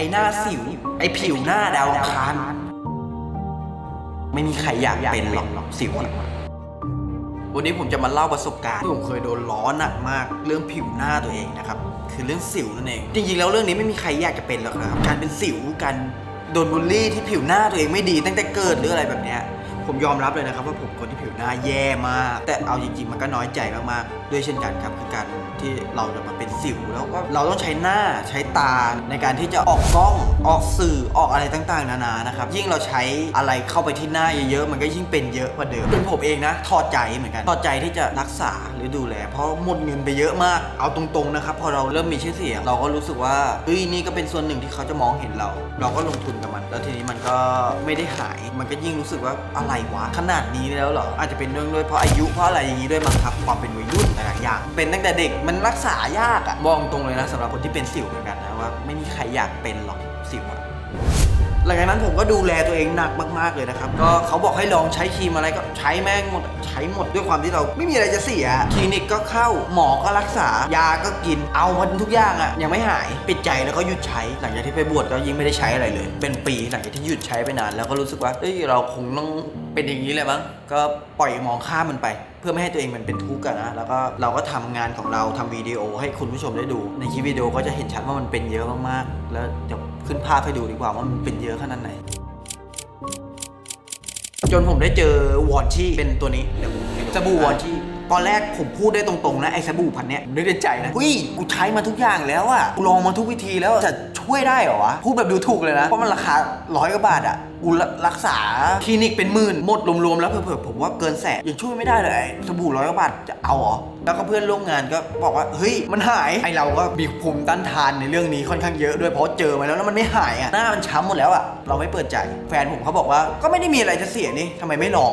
อ้หน้าสิว ไอ้ผิวหน้าดาวอังคารไม่มีใครอยากเป็นหรอกสิวอะวันนี้ผมจะมาเล่าประสบการณ์ที่ผมเคยโดนล้อหนักมากเรื่องผิวหน้าตัวเองนะครับ คือเรื่องสิวนั่นเอง จริงๆ แล้วเรื่องนี้ไม่มีใครอยากจะเป็นหรอกนะครับ การเป็นสิวการโดนบูลลี่ที่ผิวหน้าตัวเองไม่ดีตั้งแต่เกิดหรืออะไรแบบเนี้ย ผมยอมรับเลยนะครับว่าผมคนที่ผิวหน้าแย่มาก แต่เอาจริง ๆ มันก็น้อยใจมากๆด้วยเช่นกันครับคือการที่เราจะมาเป็นสิวแล้วก็เราต้องใช้หน้าใช้ตาในการที่จะออกกล้องออกสื่อออกอะไรต่างๆ นานานะครับยิ่งเราใช้อะไรเข้าไปที่หน้าเยอะๆมันก็ยิ่งเป็นเยอะกว่าเดิมเป็นผมเองนะถอดใจเหมือนกันถอดใจที่จะรักษาหรือดูแล เพราะหมดเงินไปเยอะมากเอาตรงๆนะครับพอเราเริ่มมีชื่อเสียงเราก็รู้สึกว่าเฮ้ยนี่ก็เป็นส่วนหนึ่งที่เขาจะมองเห็นเรา เราก็ลงทุนกับมัน แล้วทีนี้มันก็ไม่ได้หายมันก็ยิ่งรู้สึกว่าอะไรวะ ขนาดนี้แล้วเหรอ อาจจะเป็นเรื่องด้วยเพราะอายุเพราะอะไรอย่างนี้ด้วยมั้งครับความเป็นวัยรุ่นหลายๆอย่าง เป็นตั้งแต่เด็กมันรักษายากอะบอกตรงเลยนะสำหรับคนที่เป็นสิวเหมือนกันนะว่าไม่มีใครอยากเป็นหรอกสิวอะ หลังจากนั้นผมก็ดูแลตัวเองหนักมากๆเลยนะครับ ก็เขาบอกให้ลองใช้ครีมอะไรก็ใช้แม่งหมดใช้หมดด้วยความที่เราไม่มีอะไรจะเสียคลินิกก็เข้าหมอก็รักษายาก็กินเอามันทุกอย่างอะยังไม่หายปิดใจแล้วก็หยุดใช้ หลังจากที่ไปบวชก็ยิ่งไม่ได้ใช้อะไรเลย เป็นปีหลังจากที่หยุดใช้ไปนานแล้วก็รู้สึกว่าเอ้ยเราคงต้องเป็นอย่างนี้เลยมั้งก็ปล่อยมองข้ามมันไป เพื่อไม่ให้ตัวเองมันเป็นทุกข์อะนะแล้วก็เราก็ทำงานของเราทำวิดีโอให้คุณผู้ชมได้ดู ในคลิปวิดีโอก็จะเห็นชัดว่ามันเป็นเยอะมากๆ แล้วเดี๋ยว ขึ้นภาพให้ดูดีกว่าว่ามันเป็นเยอะขนาดไหน จนผมได้เจอวอนชี่เป็นตัวนี้เดี๋ยวผมสบู่วอนชี่ตอนแรกผมพูดได้ตรงๆนะไอ้สบู่พันเนี้ยผมนึกในใจนะอุ้ยกูใช้มาทุกอย่างแล้วอะกูลองมาทุกวิธีแล้วจะ ช่วยได้เหรอวะพูดแบบดูถูกเลยนะ เพราะมันราคาร้อยกว่าบาทอะกูรักษาคลินิกเป็นหมื่นหมดรวมๆแล้วเผื่อๆผมว่าเกินแสนยังช่วยไม่ได้เลยสบู่ร้อยกว่าบาทจะเอาเหรอแล้วก็เพื่อนร่วมงานก็บอกว่าเฮ้ยมันหายไอเราก็มีภูมิต้านทานในเรื่องนี้ค่อนข้างเยอะด้วยเพราะเจอมาแล้วแล้วมันไม่หายอะหน้ามันช้ำหมดแล้วอะเราไม่เปิดใจ แฟนผมเขาบอกว่าก็ไม่ได้มีอะไรจะเสียนี่ทำไมไม่ลอง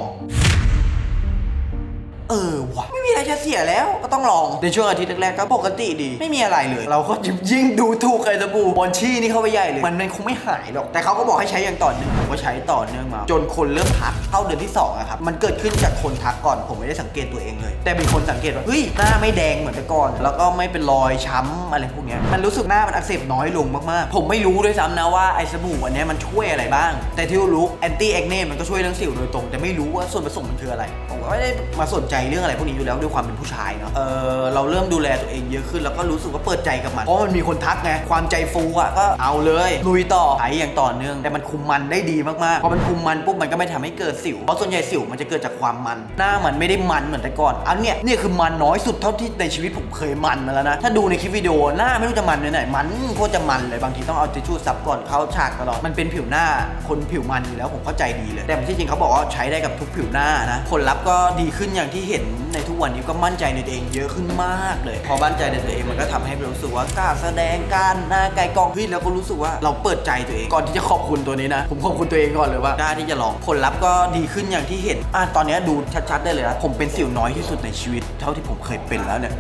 เออวะไม่ มีอจะเสียแล้วก็ต้องลอง ในช่วงอาทิตย์แรกๆก็ปกติดี ไม่มีอะไรเลย เราก็ยิ่งดูถูกไอ้สบู่บอนชี่นี่เข้าไปใหญ่เลย มันมันคงไม่หายหรอก แต่เขาก็บอกให้ใช้อย่างต่อเนื่องผมก็ใช้ต่อเนื่องมา จนคนเริ่มทักเข้าเดือนที่2อะครับ มันเกิดขึ้นจากคนทักก่อน ผมไม่ได้สังเกตตัวเองเลย แต่มีคนสังเกตว่า เฮ้ย หน้าไม่แดงเหมือนแต่ก่อน แล้วก็ไม่เป็นรอยช้ำอะไรพวกเนี้ยมันรู้สึกหน้ามันอักเสบน้อยลงมากๆ ผมไม่รู้ด้วยซ้ำนะว่าไอ้สบู่อันนี้มันช่วยอะไรบ้าง แต่ที่รู้แอนตี้แอคเน่มันก็ช่วยเรื่องสิวโดยตรง แต่ไม่รู้ว่าส่วนผสมมันคืออะไร ผมก็ไม่ได้มาสนใจเรื่องอะไรพวกนี้อยู่แล้วด้วยความเป็นผู้ชายเนาะเออเราเริ่มดูแลตัวเองเยอะขึ้นแล้วก็รู้สึกว่าเปิดใจกับมันเพราะมันมีคนทักไงความใจฟูอะก็เอาเลยลุยต่อใช้อย่างต่อเนื่องแต่มันคุมมันได้ดีมากๆพอมันคุมมันปุ๊บมันก็ไม่ทำให้เกิดสิวเพราะส่วนใหญ่สิวมันจะเกิดจากความมัน หน้ามันไม่ได้มันเหมือนแต่ก่อนอันเนี้ยเนี่ยคือมันน้อยสุดเท่าที่ในชีวิตผมเคยมันมาแล้วนะถ้าดูในคลิปวิดีโอหน้าไม่รู้จะมันเลยไหนมันโคตรจะมันเลยบางทีต้องเอาทิชชู่ซับก่อนเข้าฉากตลอดมันเป็นผิวหน้าคนผิวมันอยู่แล้วผมเข้าใจดีเลย แต่ที่จริงเขาบอกว่าใช้ได้กับทุกผิวหน้านะผลลัพธ์ก็ดีขึ้นอย่างที่เห็นในทุกวันนี้ก็มั่นใจในตัวเองเยอะขึ้นมากเลย พอมั่นใจในตัวเองมันก็ทำให้รู้สึกว่ากล้าแสดงการหน้าไกลกองพี่แล้วก็รู้สึกว่าเราเปิดใจตัวเองก่อนที่จะขอบคุณตัวนี้นะ ผมขอบคุณตัวเองก่อนเลยว่ากล้าที่จะลองผลลัพธ์ก็ดีขึ้นอย่างที่เห็นอะตอนนี้ดูชัดๆได้เลยนะผมเป็นสิวน้อยที่สุดในชีวิต เท่าที่ผมเคยเป็นแล้วเนี่ย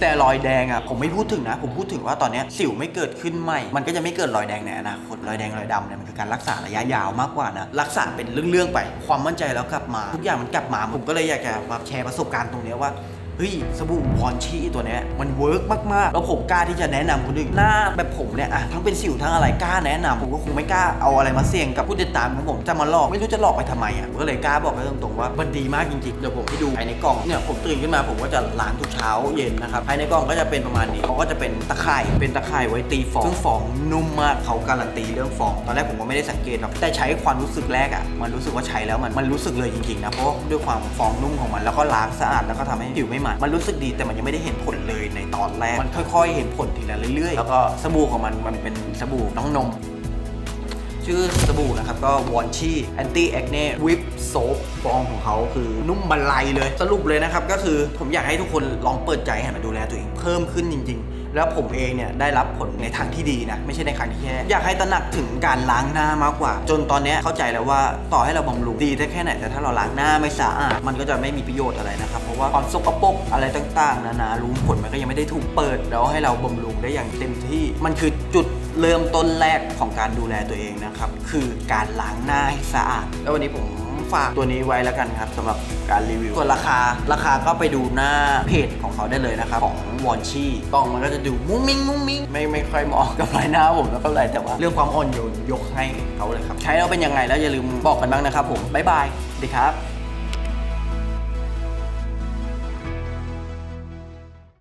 แต่รอยแดงอะผมไม่พูดถึงนะ ผมพูดถึงว่าตอนเนี้ยสิวไม่เกิดขึ้นใหม่ มันก็จะไม่เกิดรอยแดงในอนาคตรอยแดงรอยดำเนี่ยมันคือการรักษาระยะยาวมากกว่านะรักษาเป็นเรื่องๆไป ความมั่นใจแล้วกลับมา ทุกอย่างมันกลับมาผมก็เลยอยากจะมาแชร์ประสบการณ์ตรงเนี้ยว่า เฮ้ยสบู่พรชีตัวเนี้ยมันเวิร์กมากๆ แล้วผมกล้าที่จะแนะนำคนอื่นหน้าแบบผมเนี่ยอะทั้งเป็นสิวทั้งอะไรกล้าแนะนำผมก็คงไม่กล้าเอาอะไรมาเสี่ยงกับผู้ติดตามของผมจะมาหลอกไม่รู้จะหลอกไปทำไมอะก็เลยกล้าบอกไปตรงๆว่ามันดีมากจริงๆเดี๋ยวผมให้ดูภายในกล่องเนี่ยผมตื่นขึ้นมาผมก็จะล้างทุกเช้าเย็นนะครับภายในกล่องก็จะเป็นประมาณนี้เขาก็จะเป็นตะข่ายเป็นตะข่ายไว้ตีฟองซึ่งฟองนุ่มมากเขาการันตีเรื่องฟองตอนแรกผมก็ไม่ได้สังเกตหรอกแต่ใช้ความรู้สึกแรกอะมันรู้สึกว่าใช้แล้วมันมันรู้สึกเลยจริงๆนะเพราะด้วยความฟองนุ่มของมันแล้วก็ล้างสะอาดแล้วก็ทำให้ผิวไม่มันมันรู้สึกดีแต่มันยังไม่ได้เห็นผลเลยในตอนแรก มันค่อยๆ เห็นผลทีละเรื่อยๆ แล้วก็สบู่ของมันมันเป็นสบู่น้องนม ชื่อสบู่นะครับก็วอนชี่แอนตี้แอคเน่วิปโซฟฟองของเขาคือนุ่มบรรลัยเลย สรุปเลยนะครับก็คือผมอยากให้ทุกคนลองเปิดใจหันมาดูแลตัวเองเพิ่มขึ้นจริง ๆ แล้วผมเองเนี่ยได้รับผลในทางที่ดีนะ ไม่ใช่ในทางที่แย่อยากให้ตระหนักถึงการล้างหน้ามากกว่า จนตอนนี้เข้าใจแล้วว่าต่อให้เราบำรุงดีได้แค่ไหนแต่ถ้าเราล้างหน้าไม่สะอาดมันก็จะไม่มีประโยชน์อะไรนะครับเพราะว่าความสกปรกอะไรต่างๆนานารูมขนมันก็ยังไม่ได้ถูกเปิดแล้วให้เราบำรุงได้อย่างเต็มที่ มันคือจุดเริ่มต้นแรกของการดูแลตัวเองนะครับคือการล้างหน้าให้สะอาด แล้ววันนี้ผม ฝากตัวนี้ไว้แล้วกันครับสำหรับการรีวิวส่วนราคาราคาก็ไปดูหน้าเพจของเขาได้เลยนะครับของวอนชี่กล้องมันก็จะดูมุ้งมิ้งมุ้งมิ้งไม่ไม่ค่อยเหมาะกับรหน้าผมแล้วก็ไรแต่ว่า เรื่องความอ่อนโยนยกให้เขาเลยครับ ใช้แล้วเป็นยังไงแล้วอย่าลืมบอกกันบ้างนะครับผมบ๊ายบายสวัสดีครับ